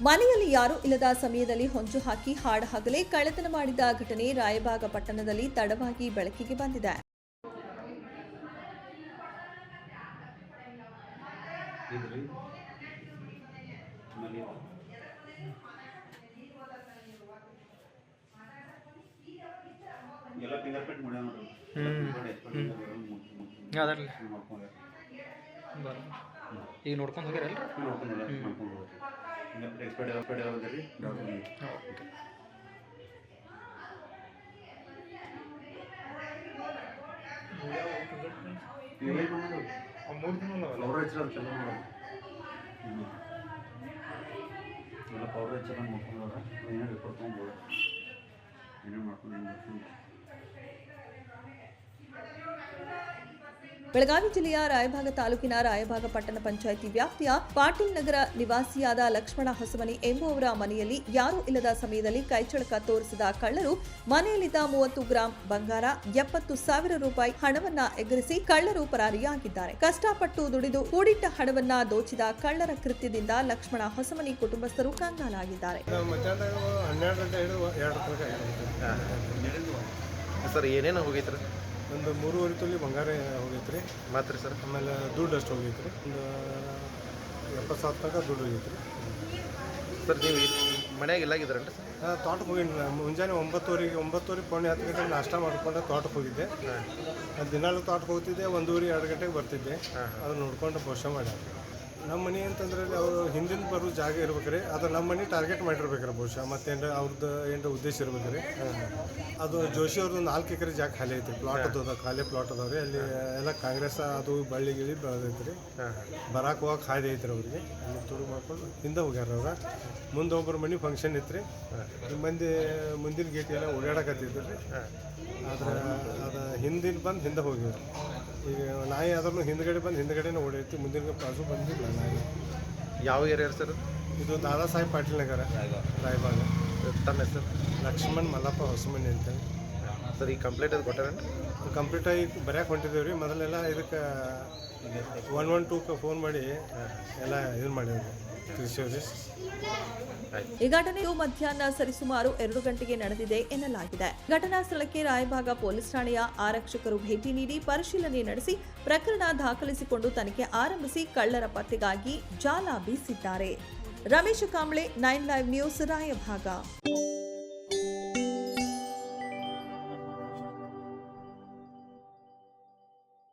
ಮನೆಯಲ್ಲಿ ಯಾರೂ ಇಲ್ಲದ ಸಮಯದಲ್ಲಿ ಹೊಂಚು ಹಾಕಿ ಹಾಡ ಹಗಲೇ ಕಳ್ಳತನ ಮಾಡಿದ ಘಟನೆ ರಾಯಭಾಗ ಪಟ್ಟಣದಲ್ಲಿ ತಡವಾಗಿ ಬೆಳಕಿಗೆ ಬಂದಿದೆ. ಈಗ ನೋಡ್ಕೊಂಡು ಹೋಗ್ಯಾರಲ್ರಿ ಎಕ್ಸ್ಪೈರ್ಡ್ ಎಕ್ಸ್ಪೈರ್ಡ್ ಯಾವ್ದು ರೀ ಡಾಕ್ಟರ್ ಓಕೆ ಏನು ಮಾಡೋದು ಮೂರು ದಿನ ಹಚ್ಚಿರ ಅದು ಚಲೋ ಮಾಡೋದು ಪೌಡರ್ ಹಚ್ಚರ ಮಾಡ್ಕೊಂಡವ್ರ ಏನೇನು ತೊಗೊಂಬೋದು ಏನೇನು ಮಾಡ್ಕೊಂಡು ಏನು ಮಾಡ್ಕೊಂಡು ಬೆಳಗಾವಿ ಜಿಲ್ಲೆಯ ರಾಯಭಾಗ ತಾಲೂಕಿನ ರಾಯಭಾಗ ಪಟ್ಟಣ ಪಂಚಾಯಿತಿ ವ್ಯಾಪ್ತಿಯ ಪಾಟೀಲ್ ನಗರ ನಿವಾಸಿಯಾದ ಲಕ್ಷ್ಮಣ ಹೊಸಮನಿ ಎಂಬುವವರ ಮನೆಯಲ್ಲಿ ಯಾರೂ ಇಲ್ಲದ ಸಮಯದಲ್ಲಿ ಕೈಚಳಕ ತೋರಿಸಿದ ಕಳ್ಳರು ಮನೆಯಲ್ಲಿದ್ದ ಮೂವತ್ತು ಗ್ರಾಂ ಬಂಗಾರ ಎಪ್ಪತ್ತು ಸಾವಿರ ರೂಪಾಯಿ ಹಣವನ್ನ ಎಗರಿಸಿ ಕಳ್ಳರು ಪರಾರಿಯಾಗಿದ್ದಾರೆ. ಕಷ್ಟಪಟ್ಟು ದುಡಿದು ಕೂಡಿಟ್ಟ ಹಣವನ್ನ ದೋಚಿದ ಕಳ್ಳರ ಕೃತ್ಯದಿಂದ ಲಕ್ಷ್ಮಣ ಹೊಸಮನಿ ಕುಟುಂಬಸ್ಥರು ಕಂಗಾಲಾಗಿದ್ದಾರೆ. ಸರ್ ಏನೇನು ಹೋಗೈತ್ರಿ? ಒಂದು ಮೂರುವರೆ ತೊಲಿ ಬಂಗಾರ ಹೋಗೈತೆ ರೀ ಮಾತ್ರ ಸರ್? ಆಮೇಲೆ ದುಡ್ಡು ಅಷ್ಟು ಹೋಗೈತೆ ರೀ ಒಂದು ಎಪ್ಪತ್ತು ಸಾವಿರ ತನಕ ದುಡ್ಡು ಹೋಗೈತೆ ರೀ ಸರ್ ನೀವು ಈಗ ಇದ್ರಲ್ಲ ಸರ್? ಹಾಂ ತೋಟಕ್ಕೆ ಹೋಗಿನಿ ಮುಂಜಾನೆ ಒಂಬತ್ತುವರೆಗೆ ಒಂಬತ್ತುವರೆ ಪೌಣೆ ಹತ್ತು ಗಂಟೆಗೆ ನಾಷ್ಟ ಮಾಡ್ಕೊಂಡು ತೋಟಕ್ಕೆ ಹೋಗಿದ್ದೆ. ಅದು ದಿನಾಲು ತೋಟಕ್ಕೆ ಹೋಗ್ತಿದ್ದೆ ಒಂದೂವರೆ ಎರಡು ಗಂಟೆಗೆ ಬರ್ತಿದ್ದೆ. ಅದನ್ನ ನೋಡ್ಕೊಂಡು ಭವಿಷ್ಯ ಮಾಡ್ಯಾರ ನಮ್ಮ ಮನೆ ಅಂತಂದ್ರೆ ಅವರು ಹಿಂದಿನ ಬರೋ ಜಾಗ ಇರ್ಬೇಕ್ರಿ. ಅದು ನಮ್ಮ ಮನೆ ಟಾರ್ಗೆಟ್ ಮಾಡಿರ್ಬೇಕ್ರಿ ಬಹುಶಃ. ಮತ್ತೇನು ಅವ್ರದ್ದು ಏನು ಉದ್ದೇಶ ಇರ್ಬೇಕ್ರಿ. ಅದು ಜೋಶಿ ಅವ್ರದ್ದು ನಾಲ್ಕು ಎಕರೆ ಜಾಗ ಖಾಲಿ ಐತಿ ಪ್ಲಾಟ್ ಅದ ಖಾಲಿ ಪ್ಲಾಟ್ ಅದಾವ್ರಿ ಅಲ್ಲಿ ಎಲ್ಲ ಕಾಂಗ್ರೆಸ್ ಅದು ಬಳ್ಳಿ ಗಿಳಿ ಬೆಳೆದೈತ್ರಿ. ಬರಾಕ್ ಹೋಗಕ್ಕೆ ಹಾದಿ ಐತ್ರಿ ಅವ್ರಿಗೆ. ಅಲ್ಲಿ ತುಡು ಮಾಡ್ಕೊಂಡು ಹಿಂದೆ ಹೋಗ್ಯಾರ ಅವ್ರ. ಮುಂದೆ ಮನಿ ಮನೆ ಫಂಕ್ಷನ್ ಇತ್ತು ಈ ಮಂದಿ ಮುಂದಿನ ಗೇಟ್ ಎಲ್ಲ ಓಡಾಡಕತ್ತಿದ್ರು. ರೀ ಆದ್ರೆ ಅದು ಹಿಂದಿನ ಬಂದು ಹಿಂದೆ ಹೋಗಿದ್ರು ಈಗ ನಾಯಿ ಆದ್ರೂ ಹಿಂದ್ಗಡೆ ಬಂದು ಹಿಂದ್ಗಡೆನೇ ಓಡೈತಿ ಮುಂದಿನ ಬಾಜು ಬಂದಿಲ್ಲ ನಾಯಿ. ಯಾವ ಏರಿಯಾ ಸರ್? ಇದು ದಾದಾ ಸಾಹೇಬ್ ಪಾಟೀಲ್ ನಗರ ರಾಯಬಾಗ. ತಮ್ಮ ಹೆಸರು? ಲಕ್ಷ್ಮಣ್ ಮಲ್ಲಪ್ಪ ಹೊಸಮನಿ ಅಂತೇಳಿ. ಸರ್ ಈ ಕಂಪ್ಲೇಂಟ್ ಅದು ಕೊಟ್ಟಾರೇನು ಕಂಪ್ಲೀಟ್ ಆಗಿ ಬರ್ಯಾಕೆ ಹೊಂಟಿದ್ದೇವೆ ರೀ. ಮೊದಲೆಲ್ಲ ಇದಕ್ಕೆ ಒನ್ ಒನ್ ಟೂಕ್ಕೆ ಫೋನ್ ಮಾಡಿ ಎಲ್ಲ ಇದು ಮಾಡಿದ್ವಿ ಈ ಘಟನೆಯು ಮಧ್ಯಾಹ್ನ ಸರಿಸುಮಾರು ಎರಡು ಗಂಟೆಗೆ ನಡೆದಿದೆ ಎನ್ನಲಾಗಿದೆ. ಘಟನಾ ಸ್ಥಳಕ್ಕೆ ರಾಯಭಾಗ ಪೊಲೀಸ್ ಠಾಣೆಯ ಆರಕ್ಷಕರು ಭೇಟಿ ನೀಡಿ ಪರಿಶೀಲನೆ ನಡೆಸಿ ಪ್ರಕರಣ ದಾಖಲಿಸಿಕೊಂಡು ತನಿಖೆ ಆರಂಭಿಸಿ ಕಳ್ಳರ ಪತ್ತೆಗಾಗಿ ಜಾಲ ಬೀಸಿದ್ದಾರೆ. Ramesh Kamble nine live news Raibag.